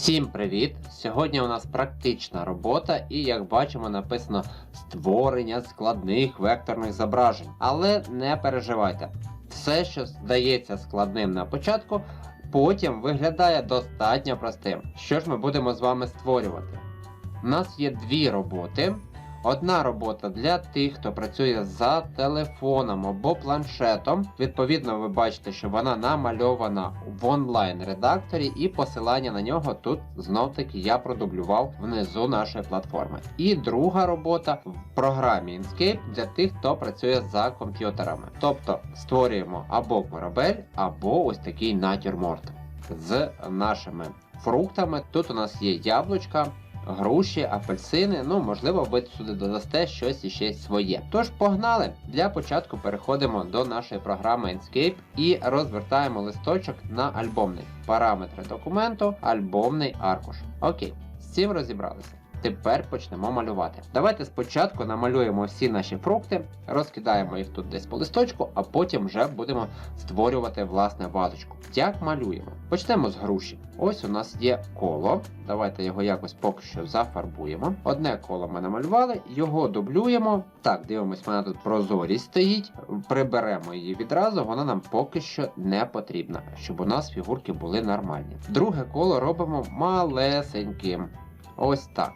Всім привіт! Сьогодні у нас практична робота, і як бачимо, написано створення складних векторних зображень. Але не переживайте, все, що здається складним на початку, потім виглядає достатньо простим. Що ж ми будемо з вами створювати? У нас є дві роботи. Одна робота для тих, хто працює за телефоном або планшетом. Відповідно, ви бачите, що вона намальована в онлайн-редакторі, і посилання на нього тут знов таки я продублював внизу нашої платформи. І друга робота в програмі Inkscape для тих, хто працює за комп'ютерами. Тобто створюємо або корабель, або ось такий натюрморт з нашими фруктами. Тут у нас є яблучка груші, апельсини. Ну, можливо, ви сюди додасте щось іще своє. Тож погнали! Для початку переходимо до нашої програми Enscape і розвертаємо листочок на альбомний. Параметри документу, альбомний аркуш. Окей, з цим розібралися. Тепер почнемо малювати. Давайте спочатку намалюємо всі наші фрукти, розкидаємо їх тут десь по листочку, а потім вже будемо створювати власне вазочку. Як малюємо? Почнемо з груші. Ось у нас є коло. Давайте його якось поки що зафарбуємо. Одне коло ми намалювали, його дублюємо. Так, дивимось, вона тут прозорість стоїть. Приберемо її відразу, вона нам поки що не потрібна, щоб у нас фігурки були нормальні. Друге коло робимо малесеньким. Ось так.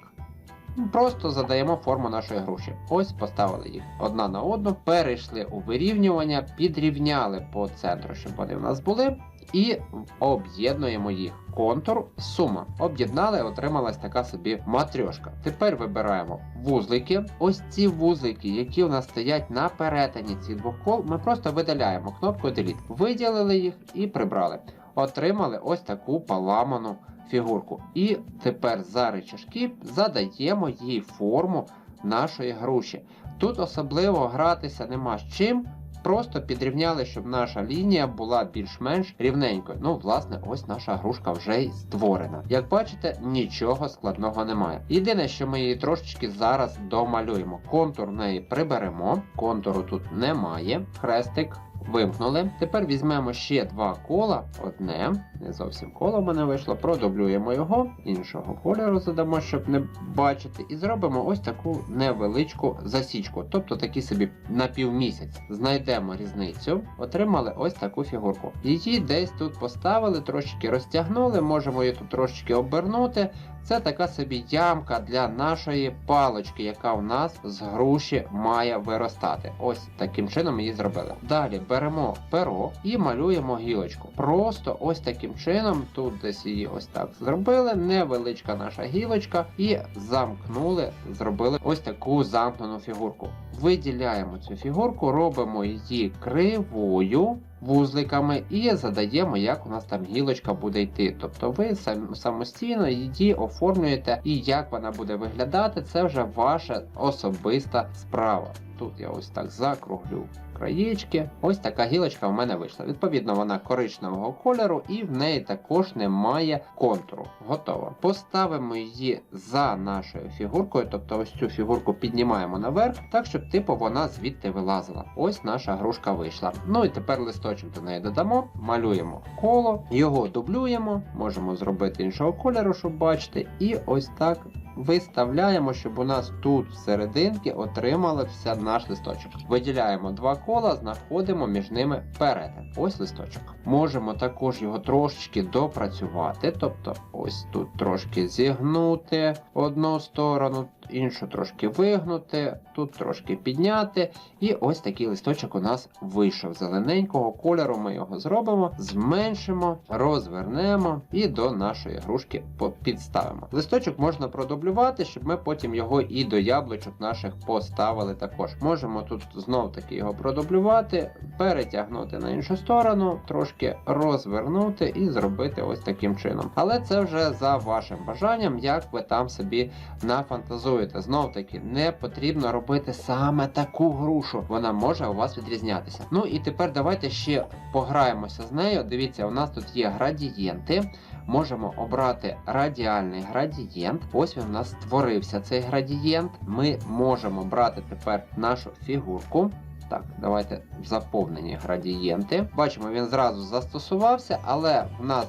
Просто задаємо форму нашої груші. Ось поставили їх одна на одну, перейшли у вирівнювання, підрівняли по центру, щоб вони в нас були, і об'єднуємо їх. Контур, сума. Об'єднали, отрималась така собі матрьошка. Тепер вибираємо вузлики. Ось ці вузлики, які у нас стоять на перетині цих двох кол, ми просто видаляємо кнопкою Delete. Виділили їх і прибрали. Отримали ось таку поламану фігурку. І тепер за рычажки задаємо їй форму нашої груші. Тут особливо гратися нема з чим. Просто підрівняли, щоб наша лінія була більш-менш рівненькою. Ну, власне, ось наша грушка вже й створена. Як бачите, нічого складного немає. Єдине, що ми її трошечки зараз домалюємо. Контур в неї приберемо, контуру тут немає. Хрестик вимкнули. Тепер візьмемо ще два кола. Одне, не зовсім коло в мене вийшло. Продублюємо його, іншого кольору задамо, щоб не бачити. І зробимо ось таку невеличку засічку, тобто такий собі напівмісяць. Знайдемо різницю, отримали ось таку фігурку. Її десь тут поставили, трошечки розтягнули, можемо її тут трошечки обернути. Це така собі ямка для нашої палочки, яка в нас з груші має виростати. Ось таким чином її зробили. Далі беремо перо і малюємо гілочку. Просто ось таким чином, тут десь її ось так зробили. Невеличка наша гілочка, і замкнули, зробили ось таку замкнену фігурку. Виділяємо цю фігурку, робимо її кривою. Вузликами і задаємо, як у нас там гілочка буде йти. Тобто ви сам, самостійно її оформлюєте, і як вона буде виглядати, це вже ваша особиста справа. Тут я ось так закруглю краєчки. Ось така гілочка в мене вийшла. Відповідно, вона коричневого кольору, і в неї також немає контуру. Готово. Поставимо її за нашою фігуркою, тобто ось цю фігурку піднімаємо наверх, так щоб типу вона звідти вилазила. Ось наша грушка вийшла. Ну і тепер листочок до неї додамо, малюємо коло, його дублюємо, можемо зробити іншого кольору, щоб бачити, і ось так. Виставляємо, щоб у нас тут всерединки отримався наш листочок. Виділяємо два кола, знаходимо між ними перетин. Ось листочок. Можемо також його трошечки допрацювати, тобто ось тут трошки зігнути одну сторону, іншу трошки вигнути, тут трошки підняти. І ось такий листочок у нас вийшов. Зелененького кольору ми його зробимо, зменшимо, розвернемо і до нашої грушки підставимо. Листочок можна продублювати, щоб ми потім його і до яблучок наших поставили також. Можемо тут знов таки його продублювати, перетягнути на іншу сторону, трошки розвернути і зробити ось таким чином. Але це вже за вашим бажанням, як ви там собі нафантазуєте. Знов таки, не потрібно робити саме таку грушу. Вона може у вас відрізнятися. Ну і тепер давайте ще пограємося з нею. Дивіться, у нас тут є градієнти. Можемо обрати радіальний градієнт. Ось він у нас створився цей градієнт. Ми можемо брати тепер нашу фігурку. Так, давайте заповнені градієнти. Бачимо, він зразу застосувався, але в нас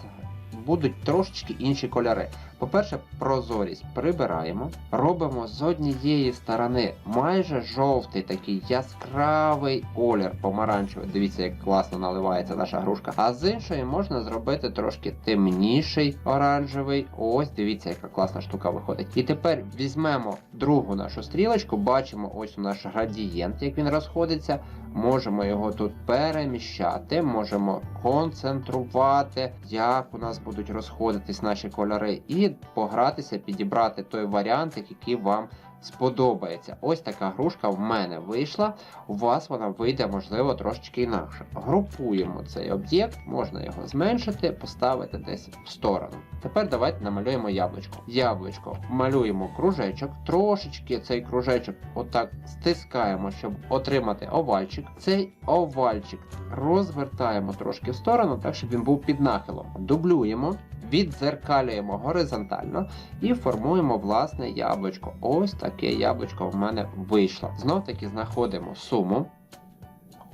будуть трошечки інші кольори. По-перше, прозорість прибираємо, робимо з однієї сторони майже жовтий такий яскравий колір помаранчевий. Дивіться, як класно наливається наша грушка. А з іншої можна зробити трошки темніший оранжевий. Ось дивіться, яка класна штука виходить. І тепер візьмемо другу нашу стрілочку, бачимо ось наш градієнт, як він розходиться. Можемо його тут переміщати, можемо концентрувати, як у нас будуть розходитись наші кольори, і погратися, підібрати той варіантик, який вам сподобається. Ось така грушка в мене вийшла. У вас вона вийде, можливо, трошечки інакше. Групуємо цей об'єкт, можна його зменшити, поставити десь в сторону. Тепер давайте намалюємо яблучко. Яблучко малюємо кружечок, трошечки цей кружечок отак стискаємо, щоб отримати овальчик. Цей овальчик розвертаємо трошки в сторону, так щоб він був під нахилом. Дублюємо, віддзеркалюємо горизонтально і формуємо власне яблучко. Ось таке яблучко в мене вийшло. Знов таки знаходимо суму.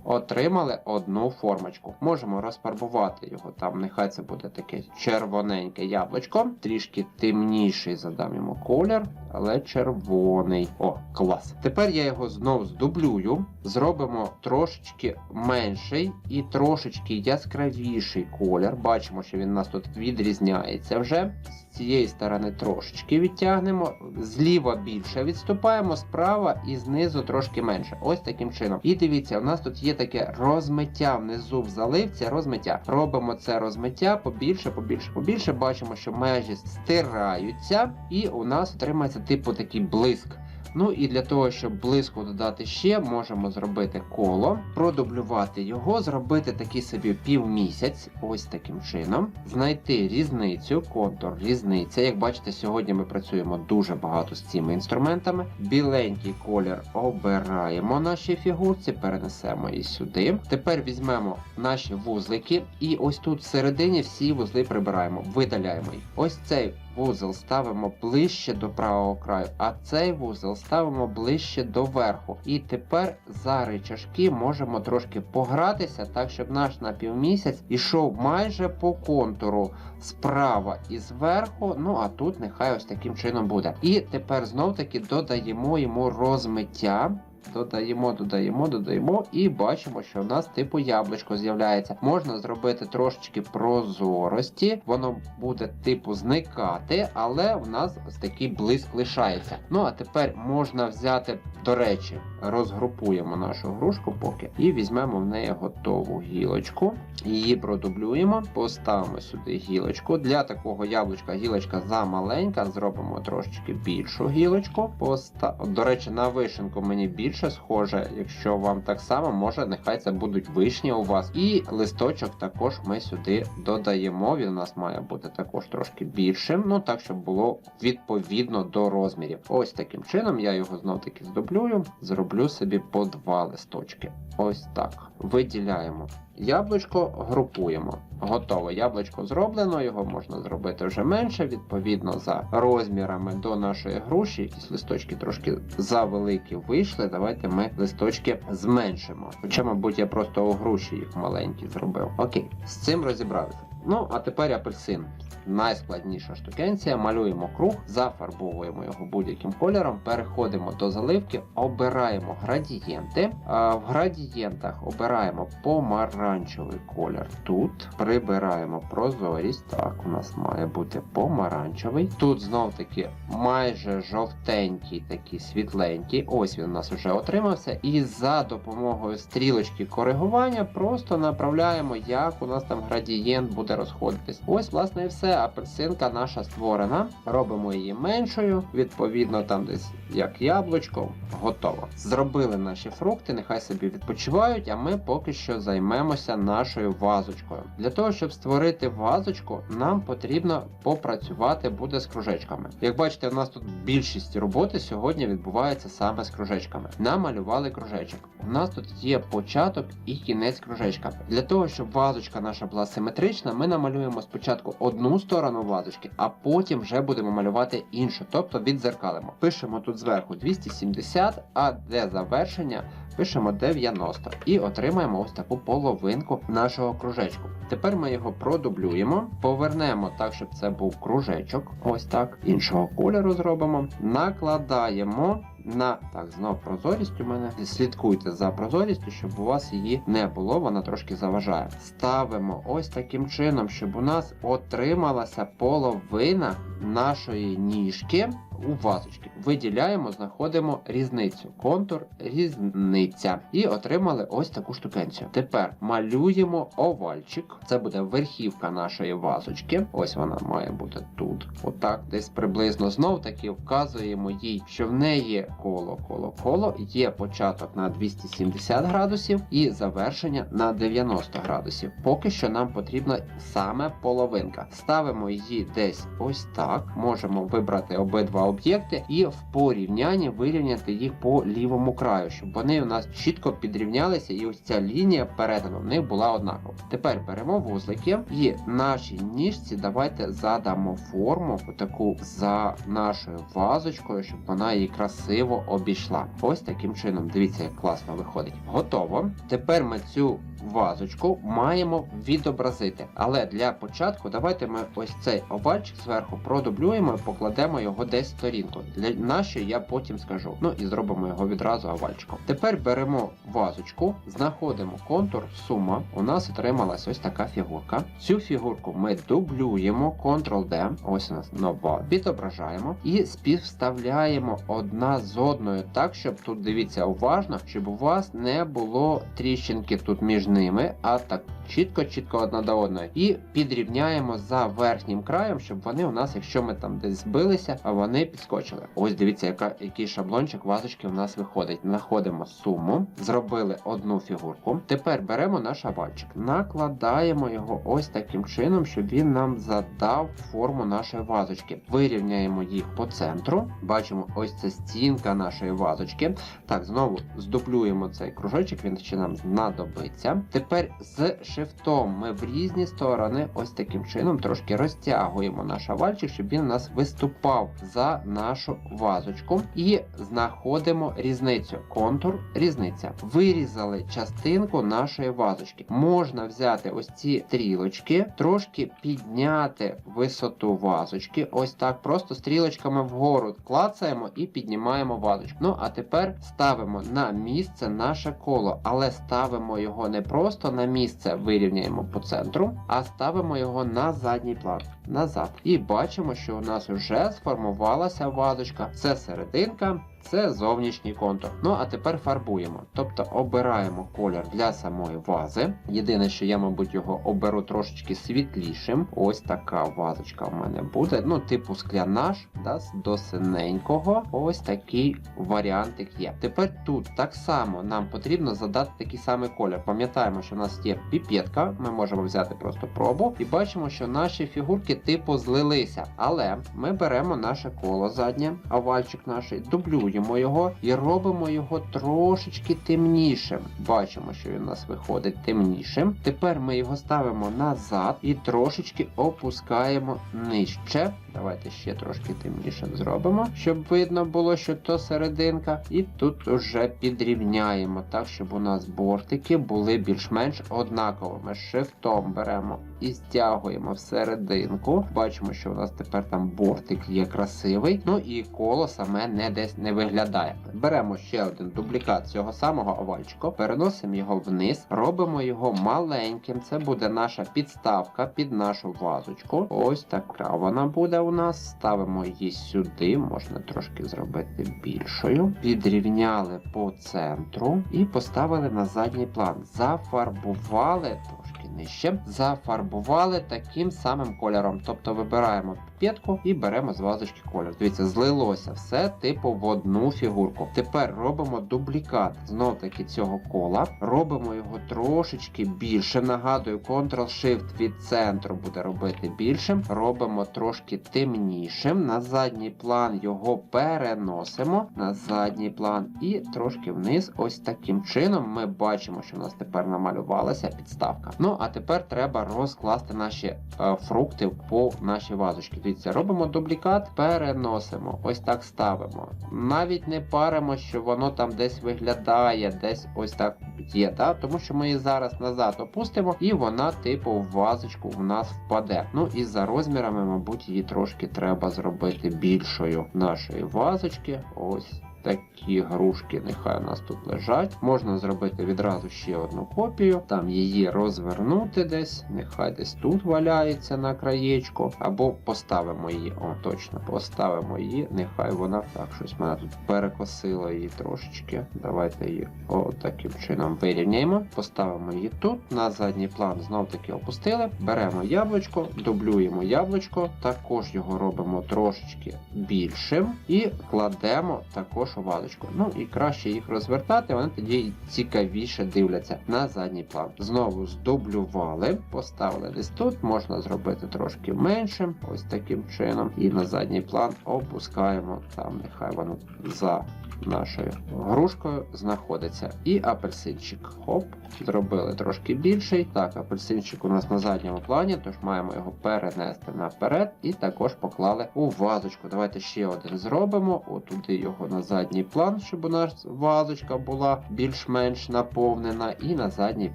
Отримали одну формочку. Можемо розфарбувати його. Там нехай це буде таке червоненьке яблучко. Трішки темніший задам йому колір, але червоний. О, клас. Тепер я його знов здублюю. Зробимо трошечки менший і трошечки яскравіший колір. Бачимо, що він у нас тут відрізняється вже. З цієї сторони трошечки відтягнемо, зліва більше відступаємо, справа і знизу трошки менше. Ось таким чином. І дивіться, у нас тут є таке розмиття внизу в заливці, розмиття. Робимо це розмиття побільше, побільше, побільше. Бачимо, що межі стираються, і у нас отримається типу такий блиск. Ну і для того, щоб блиску додати ще, можемо зробити коло, продублювати його, зробити такий собі півмісяць, ось таким чином, знайти різницю, контур, різниця. Як бачите, сьогодні ми працюємо дуже багато з цими інструментами. Біленький колір обираємо нашій фігурці, перенесемо її сюди. Тепер візьмемо наші вузлики, і ось тут всередині всі вузли прибираємо, видаляємо їх. Ось цей вузол ставимо ближче до правого краю, а цей вузол ставимо ближче до верху. І тепер за рычажки можемо трошки погратися, так щоб наш напівмісяць ішов майже по контуру справа і зверху. Ну а тут нехай ось таким чином буде. І тепер знов таки додаємо йому розмиття. Додаємо, додаємо, додаємо і бачимо, що в нас типу яблучко з'являється. Можна зробити трошечки прозорості, воно буде типу зникати, але в нас такий блиск лишається. Ну а тепер можна взяти, до речі, розгрупуємо нашу грушку поки і візьмемо в неї готову гілочку. Її продублюємо, поставимо сюди гілочку. Для такого яблучка гілочка замаленька, зробимо трошечки більшу гілочку. Поста... До речі, на вишенку мені більше схоже. Якщо вам так само, може, нехай це будуть вишні у вас. І листочок також ми сюди додаємо. Він у нас має бути також трошки більшим. Ну так, щоб було відповідно до розмірів. Ось таким чином я його знов таки здублюю, зроблю собі по два листочки. Ось так. Виділяємо. Яблучко групуємо. Готове яблучко зроблено, його можна зробити вже менше, відповідно за розмірами до нашої груші. Якісь листочки трошки завеликі вийшли. Давайте ми листочки зменшимо. Хоча, мабуть, я просто у груші їх маленькі зробив. Окей, з цим розібралися. Ну, а тепер апельсин. Найскладніша штукенція. Малюємо круг, зафарбовуємо його будь-яким кольором, переходимо до заливки, обираємо градієнти. В градієнтах обираємо помаранчевий колір тут. Прибираємо прозорість. Так, у нас має бути помаранчевий. Тут знов таки майже жовтенький, такий світленький. Ось він у нас вже отримався. І за допомогою стрілочки коригування просто направляємо, як у нас там градієнт буде розходитись. Ось, власне, і все. Апельсинка наша створена. Робимо її меншою. Відповідно, там десь як яблучко, готово. Зробили наші фрукти, нехай собі відпочивають, а ми поки що займемося нашою вазочкою. Для того, щоб створити вазочку, нам потрібно попрацювати буде з кружечками. Як бачите, у нас тут більшість роботи сьогодні відбувається саме з кружечками. Намалювали кружечок. У нас тут є початок і кінець кружечка. Для того, щоб вазочка наша була симетрична, ми намалюємо спочатку одну сторону вазочки, а потім вже будемо малювати іншу, тобто відзеркалимо. Пишемо тут зверху 270, а де завершення пишемо 90 і отримаємо ось таку половинку нашого кружечку. Тепер ми його продублюємо, повернемо так, щоб це був кружечок. Ось так. Іншого кольору зробимо. Накладаємо на так, знов прозорість у мене. Слідкуйте за прозорістю, щоб у вас її не було, вона трошки заважає. Ставимо ось таким чином, щоб у нас отрималася половина нашої ніжки у вазочки. Виділяємо, знаходимо різницю. Контур різниця. І отримали ось таку штукенцію. Тепер малюємо овальчик. Це буде верхівка нашої вазочки. Ось вона має бути тут. Отак, десь приблизно. Знов таки вказуємо їй, що в неї коло, коло, коло. Є початок на 270 градусів і завершення на 90 градусів. Поки що нам потрібна саме половинка. Ставимо її десь ось так. Можемо вибрати обидва об'єкти і в порівнянні вирівняти їх по лівому краю, щоб вони у нас чітко підрівнялися, і ось ця лінія перетину в них була однакова. Тепер беремо вузлики і нашій ніжці давайте задамо форму таку за нашою вазочкою, щоб вона її красиво обійшла. Ось таким чином. Дивіться, як класно виходить. Готово. Тепер ми цю вазочку маємо відобразити. Але для початку давайте ми ось цей овальчик зверху продублюємо і покладемо його десь сторінку. Для нашої я потім скажу. Ну і зробимо його відразу овальчиком. Тепер беремо вазочку, знаходимо контур, сума. У нас отрималась ось така фігурка. Цю фігурку ми дублюємо, Ctrl-D, ось у нас нова, відображаємо і співставляємо одна з одною так, щоб тут дивіться уважно, щоб у вас не було тріщинки тут між ними, а так чітко-чітко одна до одної. І підрівняємо за верхнім краєм, щоб вони у нас, якщо ми там десь збилися, вони підскочили. Ось дивіться, яка, який шаблончик вазочки у нас виходить. Знаходимо суму, зробили одну фігурку. Тепер беремо наш овальчик, накладаємо його ось таким чином, щоб він нам задав форму нашої вазочки. Вирівняємо їх по центру. Бачимо, ось це стінка нашої вазочки. Так, знову здублюємо цей кружочок, він ще нам знадобиться. Тепер з шифтом ми в різні сторони, ось таким чином, трошки розтягуємо наш овальчик, щоб він у нас виступав за нашу вазочку. І знаходимо різницю. Контур, різниця. Вирізали частинку нашої вазочки. Можна взяти ось ці стрілочки, трошки підняти висоту вазочки. Ось так, просто стрілочками вгору клацаємо і піднімаємо вазочку. Ну а тепер ставимо на місце наше коло, але ставимо його не просто на місце, вирівняємо по центру, а ставимо його на задній план. Назад. І бачимо, що у нас вже сформувалася вазочка. Це серединка. Це зовнішній контур. Ну а тепер фарбуємо. Тобто обираємо колір для самої вази. Єдине, що я, мабуть, його оберу трошечки світлішим. Ось така вазочка в мене буде. Ну, типу склянаш, да, до синенького. Ось такий варіантик є. Тепер тут так само нам потрібно задати такий самий колір. Пам'ятаємо, що у нас є піпетка, ми можемо взяти просто пробу і бачимо, що наші фігурки типу злилися. Але ми беремо наше коло заднє, овальчик наш, дублюємо його і робимо його трошечки темнішим. Бачимо, що він у нас виходить темнішим. Тепер ми його ставимо назад і трошечки опускаємо нижче. Давайте ще трошки темніше зробимо, щоб видно було, що то серединка. І тут вже підрівняємо так, щоб у нас бортики були більш-менш однаковими. Шифтом беремо і стягуємо всерединку. Бачимо, що у нас тепер там бортик є красивий. Ну і коло саме не десь не виглядає. Беремо ще один дублікат цього самого овальчика, переносимо його вниз, робимо його маленьким. Це буде наша підставка під нашу вазочку. Ось така вона буде у нас. Ставимо її сюди, можна трошки зробити більшою. Підрівняли по центру і поставили на задній план. Зафарбували трошки нижче. Зафарбували таким самим кольором. Тобто вибираємо п'ятку і беремо з вазочки кольор. Дивіться, злилося все типу в одну фігурку. Тепер робимо дублікат знов таки цього кола. Робимо його трошечки більше. Нагадую, Ctrl-Shift від центру буде робити більшим. Робимо трошки темнішим. На задній план його переносимо на задній план і трошки вниз. Ось таким чином ми бачимо, що в нас тепер намалювалася підставка. Ну а тепер треба розкласти наші е, фрукти по нашій вазочці. Дивіться, робимо дублікат, переносимо. Ось так ставимо. Навіть не паримо, що воно там десь виглядає, десь ось так є. Да? Тому що ми її зараз назад опустимо, і вона, типу, в вазочку в нас впаде. Ну і за розмірами, мабуть, її трошки треба зробити більшою нашої вазочки. Ось. Такі грушки нехай у нас тут лежать. Можна зробити відразу ще одну копію, там її розвернути десь, нехай десь тут валяється на краєчку, або поставимо її. О, точно, поставимо її, нехай вона так щось мене тут перекосило її трошечки. Давайте її о, таким чином вирівняємо. Поставимо її тут. На задній план знов таки опустили. Беремо яблучко, дублюємо яблучко, також його робимо трошечки більшим і кладемо також у вазочку. Ну і краще їх розвертати, вони тоді цікавіше дивляться на задній план. Знову здублювали, поставили десь тут, можна зробити трошки меншим, ось таким чином. І на задній план опускаємо там, нехай воно за нашою грушкою знаходиться. І апельсинчик. Хоп, зробили трошки більший. Так, апельсинчик у нас на задньому плані, тож маємо його перенести наперед і також поклали у вазочку. Давайте ще один зробимо. Отуди його на задній план, щоб у нас вазочка була більш-менш наповнена. І на задній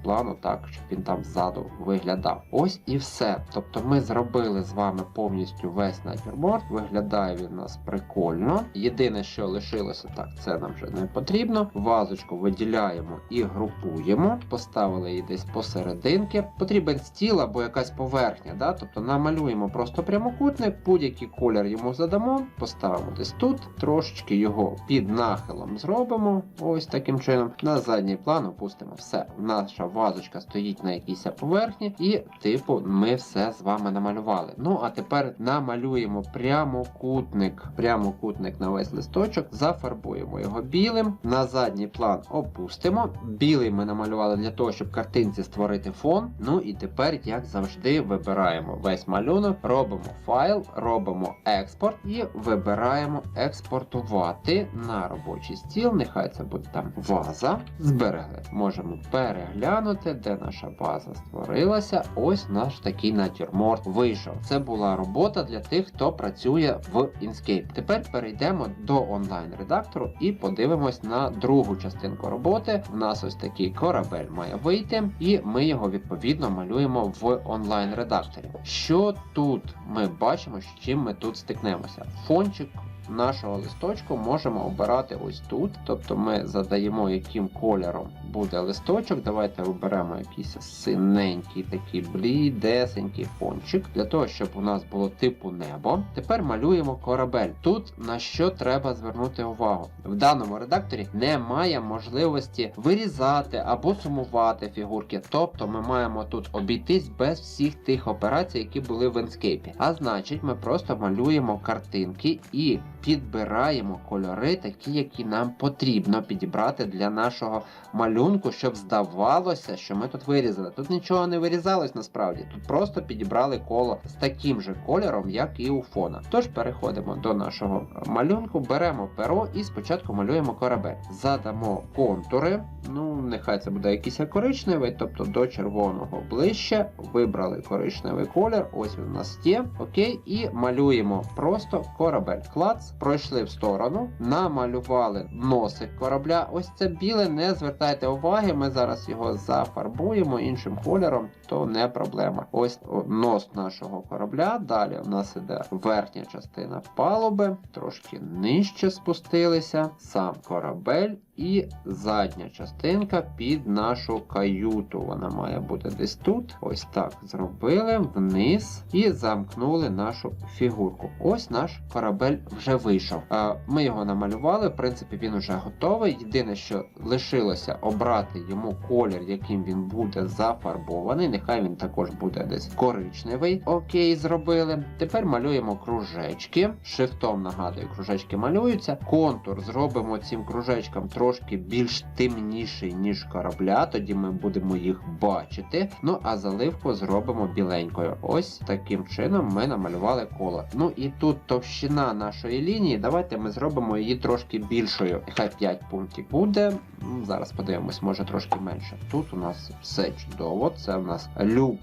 план, отак, щоб він там ззаду виглядав. Ось і все. Тобто ми зробили з вами повністю весь натюрморт. Виглядає він у нас прикольно. Єдине, що лишилося так, це нам вже не потрібно. Вазочку виділяємо і групуємо. Поставили її десь посерединки. Потрібен стіл або якась поверхня. Да? Тобто намалюємо просто прямокутник, будь-який колір йому задамо, поставимо десь тут, трошечки його під нахилом зробимо. Ось таким чином. На задній план опустимо. Все, наша вазочка стоїть на якійсь поверхні, і, типу, ми все з вами намалювали. Ну, а тепер намалюємо прямокутник. Прямокутник на весь листочок, зафарбуємо його білим. На задній план опустимо. Білий ми намалювали для того, щоб картинці створити фон. Ну і тепер, як завжди, вибираємо весь малюнок, робимо файл, робимо експорт і вибираємо експортувати на робочий стіл. Нехай це буде там ваза. Зберегли. Можемо переглянути, де наша база створилася. Ось наш такий натюрморт вийшов. Це була робота для тих, хто працює в Inkscape. Тепер перейдемо до онлайн-редактору і подивимось на другу частинку роботи. В нас ось такий корабель має вийти, і ми його відповідно малюємо в онлайн-редакторі. Що тут ми бачимо, з чим ми тут стикнемося? Фончик нашого листочку можемо обирати ось тут. Тобто ми задаємо, яким кольором буде листочок. Давайте оберемо якийсь синенький такий блідесенький фончик, для того, щоб у нас було типу небо. Тепер малюємо корабель. Тут на що треба звернути увагу. В даному редакторі немає можливості вирізати або сумувати фігурки. Тобто ми маємо тут обійтись без всіх тих операцій, які були в Inkscape. А значить, ми просто малюємо картинки і підбираємо кольори, такі, які нам потрібно підібрати для нашого малюнку, щоб здавалося, що ми тут вирізали. Тут нічого не вирізалось насправді. Тут просто підібрали коло з таким же кольором, як і у фона. Тож переходимо до нашого малюнку, беремо перо і спочатку малюємо корабель. Задамо контури. Ну, нехай це буде якийсь коричневий, тобто до червоного ближче. Вибрали коричневий колір. Ось він у нас є. Окей, і малюємо просто корабель. Клац, пройшли в сторону, намалювали носик корабля. Ось це біле, не звертайте уваги, ми зараз його зафарбуємо іншим кольором, то не проблема. Ось нос нашого корабля. Далі у нас іде верхня частина палуби, трошки нижче спустилися, сам корабель. І задня частинка під нашу каюту. Вона має бути десь тут. Ось так зробили вниз і замкнули нашу фігурку. Ось наш корабель вже вийшов. Ми його намалювали. В принципі, він вже готовий. Єдине, що лишилося обрати йому колір, яким він буде зафарбований. Нехай він також буде десь коричневий. Окей, зробили. Тепер малюємо кружечки. Шифтом нагадую, кружечки малюються. Контур зробимо цим кружечкам трошки трошки більш темніший, ніж корабля, тоді ми будемо їх бачити. Ну а заливку зробимо біленькою. Ось таким чином ми намалювали коло. Ну і тут товщина нашої лінії. Давайте ми зробимо її трошки більшою. Нехай 5 пунктів буде. Зараз подивимось, може трошки менше. Тут у нас все чудово. Це у нас люк,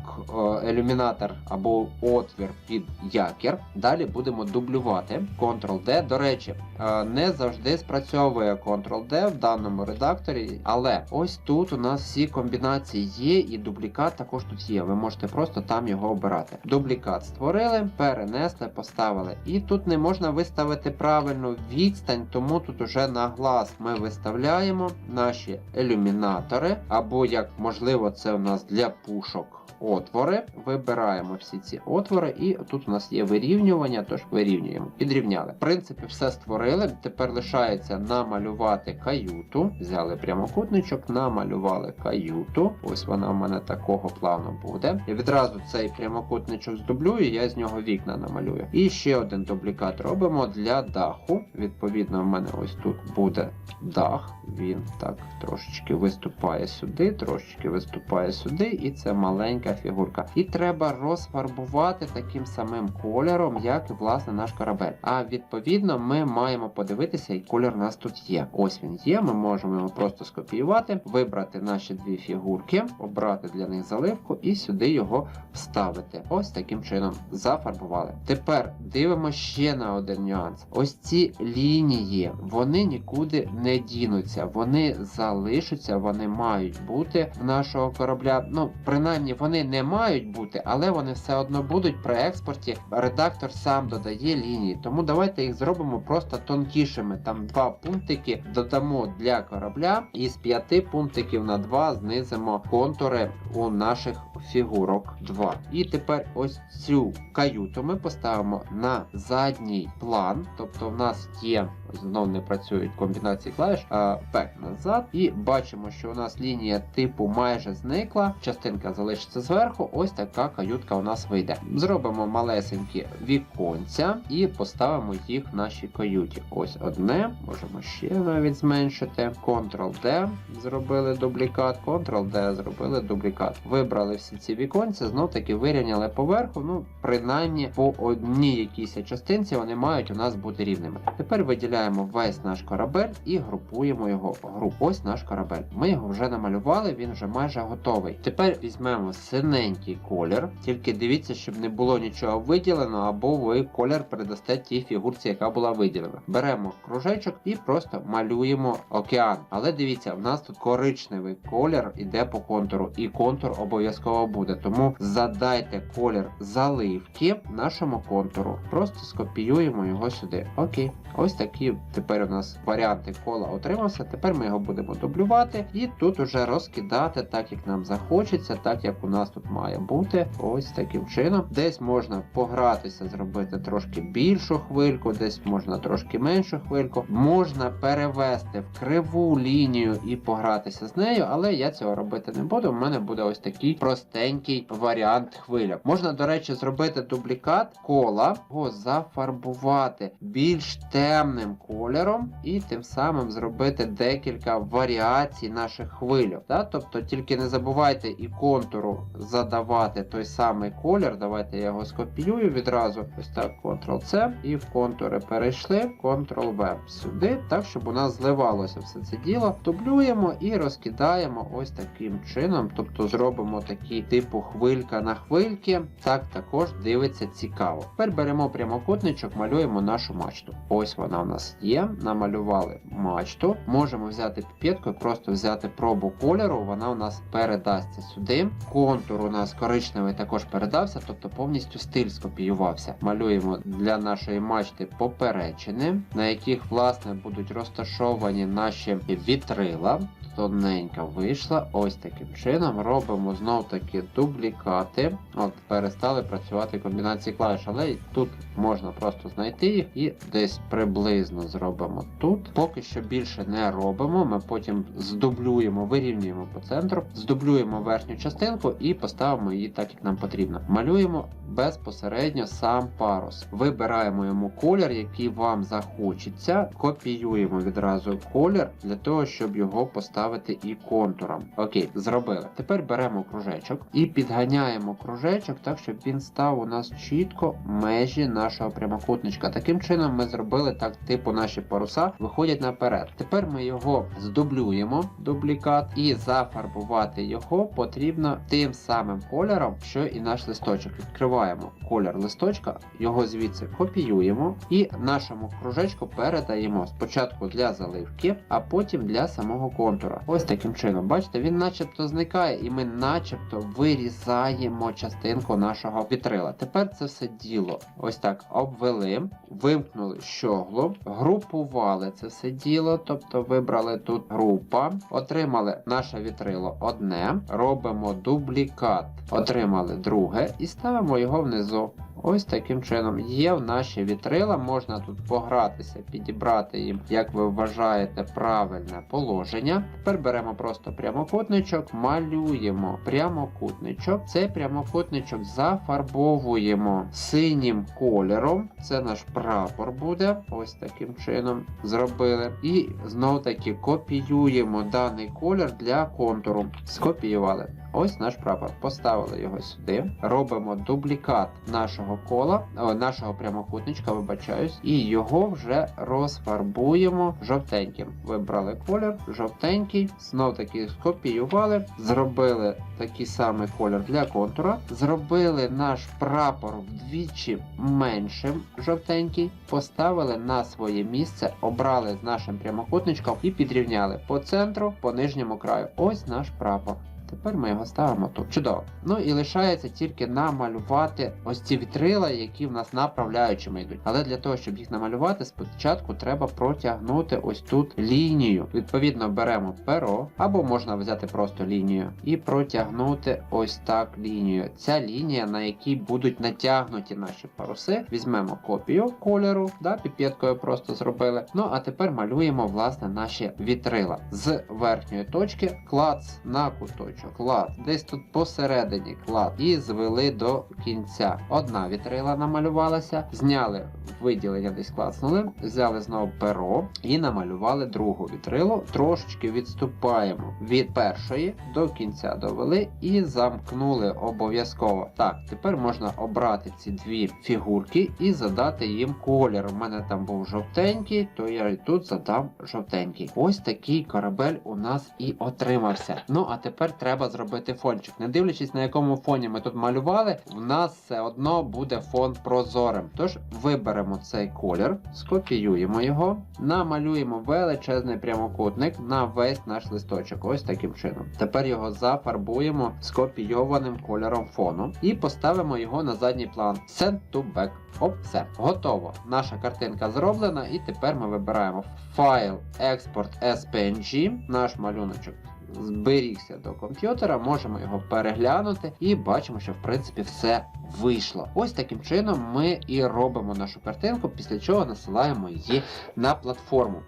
ілюмінатор або отвір під якір. Далі будемо дублювати Ctrl-D. До речі, е, не завжди спрацьовує Ctrl-D в даному редакторі, але ось тут у нас всі комбінації є, і дублікат також тут є. Ви можете просто там його обирати. Дублікат створили, перенесли, поставили. І тут не можна виставити правильну відстань, тому тут уже на глаз ми виставляємо наші ілюмінатори, або як можливо, це у нас для пушок. Отвори, вибираємо всі ці отвори, і тут у нас є вирівнювання, тож вирівнюємо. Підрівняли. В принципі, все створили. Тепер лишається намалювати каюту. Взяли прямокутничок, намалювали каюту. Ось вона в мене такого плану буде. Я відразу цей прямокутничок здублюю, я з нього вікна намалюю. І ще один дублікат робимо для даху. Відповідно, в мене ось тут буде дах. Він так трошечки виступає сюди, трошечки виступає сюди, і це маленька фігурка. І треба розфарбувати таким самим кольором, як і власне наш корабель. А відповідно, ми маємо подивитися, який колір у нас тут є. Ось він є. Ми можемо його просто скопіювати, вибрати наші дві фігурки, обрати для них заливку і сюди його вставити. Ось таким чином зафарбували. Тепер дивимося ще на один нюанс. Ось ці лінії, вони нікуди не дінуться, вони залишаться, вони мають бути в нашого корабля. Ну, принаймні, вони не мають бути, але вони все одно будуть при експорті. Редактор сам додає лінії. Тому давайте їх зробимо просто тонкішими. Там два пунктики додамо для корабля, із п'яти пунктиків на два знизимо контури у наших фігурок 2. І тепер ось цю каюту ми поставимо на задній план. Тобто в нас є знов не працюють комбінації клавіш, а пек назад. І бачимо, що у нас лінія типу майже зникла. Частинка залишиться зверху. Ось така каютка у нас вийде. Зробимо малесенькі віконця і поставимо їх в нашій каюті. Ось одне, можемо ще навіть зменшити. Ctrl-D зробили дублікат, Ctrl-D зробили дублікат. Вибрали всі ці віконця, знов таки вирівняли поверху. Ну, принаймні по одній якійсь частинці вони мають у нас бути рівними. Тепер виділяємо весь наш корабель і групуємо його в групу. Ось наш корабель. Ми його вже намалювали, він вже майже готовий. Тепер візьмемо синенький колір, тільки дивіться, щоб не було нічого виділено, або ви колір передасте тій фігурці, яка була виділена. Беремо кружечок і просто малюємо океан. Але дивіться, в нас тут коричневий колір іде по контуру, і контур обов'язково буде. Тому задайте колір заливки нашому контуру. Просто скопіюємо його сюди. Окей. Ось такі тепер у нас варіанти кола отримався. Тепер ми його будемо дублювати і тут уже розкидати так, як нам захочеться, так як у нас тут має бути. Ось таким чином. Десь можна погратися, зробити трошки більшу хвильку, десь можна трошки меншу хвильку. Можна перевести в криву лінію і погратися з нею, але я цього робити не буду. У мене буде ось такий простенький варіант хвиляк. Можна, до речі, зробити дублікат кола, його зафарбувати більш темним кольором, і тим самим зробити декілька варіацій наших хвильок. Да? Тобто тільки не забувайте і контуру задавати той самий колір. Давайте я його скопіюю відразу. Ось так, Ctrl-C, і в контури перейшли, Ctrl-V сюди, так, щоб у нас зливалося все це діло. Дублюємо і розкидаємо ось таким чином. Тобто зробимо такі типу хвилька на хвильки. Так також дивиться цікаво. Тепер беремо прямокутничок, малюємо нашу мачту. Ось вона у нас є. Намалювали мачту. Можемо взяти піпеткою, просто взяти пробу кольору, вона у нас передасться сюди. Контур у нас коричневий також передався, тобто повністю стиль скопіювався. Малюємо для нашої мачти поперечини, на яких власне будуть розташовані наші вітрила. Тоненька вийшла. Ось таким чином робимо знов таки дублікати. От перестали працювати комбінації клавіш, але тут можна просто знайти їх і десь приблизно зробимо тут. Поки що більше не робимо. Ми потім здублюємо, вирівнюємо по центру, здублюємо верхню частинку і поставимо її так, як нам потрібно. Малюємо безпосередньо сам парус. Вибираємо йому колір, який вам захочеться. Копіюємо відразу колір для того, щоб його поставити і контуром. Окей, зробили. Тепер беремо кружечок і підганяємо кружечок так, щоб він став у нас чітко межі нашого прямокутничка. Таким чином ми зробили так, типу наші паруса виходять наперед. Тепер ми його здублюємо, дублікат, і зафарбувати його потрібно тим самим кольором, що і наш листочок. Відкриваємо колір листочка, його звідси копіюємо і нашому кружечку передаємо спочатку для заливки, а потім для самого контура. Ось таким чином. Бачите, він начебто зникає, і ми начебто вирізаємо частинку нашого вітрила. Тепер це все діло ось так обвели, вимкнули щоглу, групували це все діло, тобто вибрали тут група, отримали наше вітрило одне, робимо дублікат, отримали друге і ставимо його внизу. Ось таким чином є в наші вітрила, можна тут погратися, підібрати їм, як ви вважаєте, правильне положення. Тепер беремо просто прямокутничок, малюємо прямокутничок. Цей прямокутничок зафарбовуємо синім кольором. Це наш прапор буде. Ось таким чином зробили. І знов таки копіюємо даний колір для контуру. Скопіювали. Ось наш прапор. Поставили його сюди. Робимо дублікат нашого кола, о, нашого прямокутничка, вибачаюсь, і його вже розфарбуємо жовтеньким. Вибрали колір, жовтенький, знов таки скопіювали, зробили такий самий колір для контура, зробили наш прапор вдвічі меншим жовтенький, поставили на своє місце, обрали з нашим прямокутничком і підрівняли по центру, по нижньому краю. Ось наш прапор. Тепер ми його ставимо тут. Чудово. Ну і лишається тільки намалювати ось ці вітрила, які в нас направляючими йдуть. Але для того, щоб їх намалювати, спочатку треба протягнути ось тут лінію. Відповідно, беремо перо, або можна взяти просто лінію і протягнути ось так лінію. Ця лінія, на якій будуть натягнуті наші паруси. Візьмемо копію кольору, да, піпеткою просто зробили. Ну а тепер малюємо власне наші вітрила. З верхньої точки клац на куточок клад, десь тут посередині клад, і звели до кінця. Одна вітрила намалювалася, зняли виділення, десь клацнули, взяли знову перо і намалювали другу вітрилу. Трошечки відступаємо від першої до кінця довели і замкнули обов'язково. Так, тепер можна обрати ці дві фігурки і задати їм колір. У мене там був жовтенький, то я і тут задам жовтенький. Ось такий корабель у нас і отримався. Ну а тепер треба зробити фончик. Не дивлячись на якому фоні ми тут малювали, в нас все одно буде фон прозорим. Тож виберемо цей колір, скопіюємо його, намалюємо величезний прямокутник на весь наш листочок. Ось таким чином. Тепер його зафарбуємо скопійованим кольором фону і поставимо його на задній план. Send to back. Оп, все, готово. Наша картинка зроблена, і тепер ми вибираємо файл експорт SPNG, наш малюночок зберігся до комп'ютера, можемо його переглянути і бачимо, що в принципі все вийшло. Ось таким чином ми і робимо нашу картинку, після чого насилаємо її на платформу.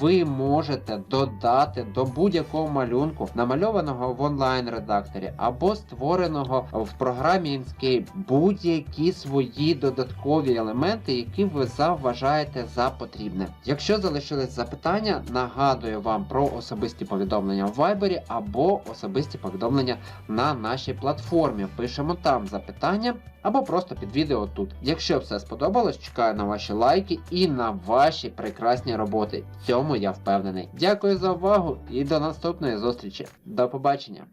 Ви можете додати до будь-якого малюнку, намальованого в онлайн-редакторі або створеного в програмі Inkscape, будь-які свої додаткові елементи, які ви завважаєте за потрібне. Якщо залишились запитання, нагадую вам про особисті повідомлення в Viber або особисті повідомлення на нашій платформі. Пишемо там запитання або просто під відео тут. Якщо все сподобалось, чекаю на ваші лайки і на ваші прекрасні роботи. В цьому я впевнений. Дякую за увагу і до наступної зустрічі. До побачення!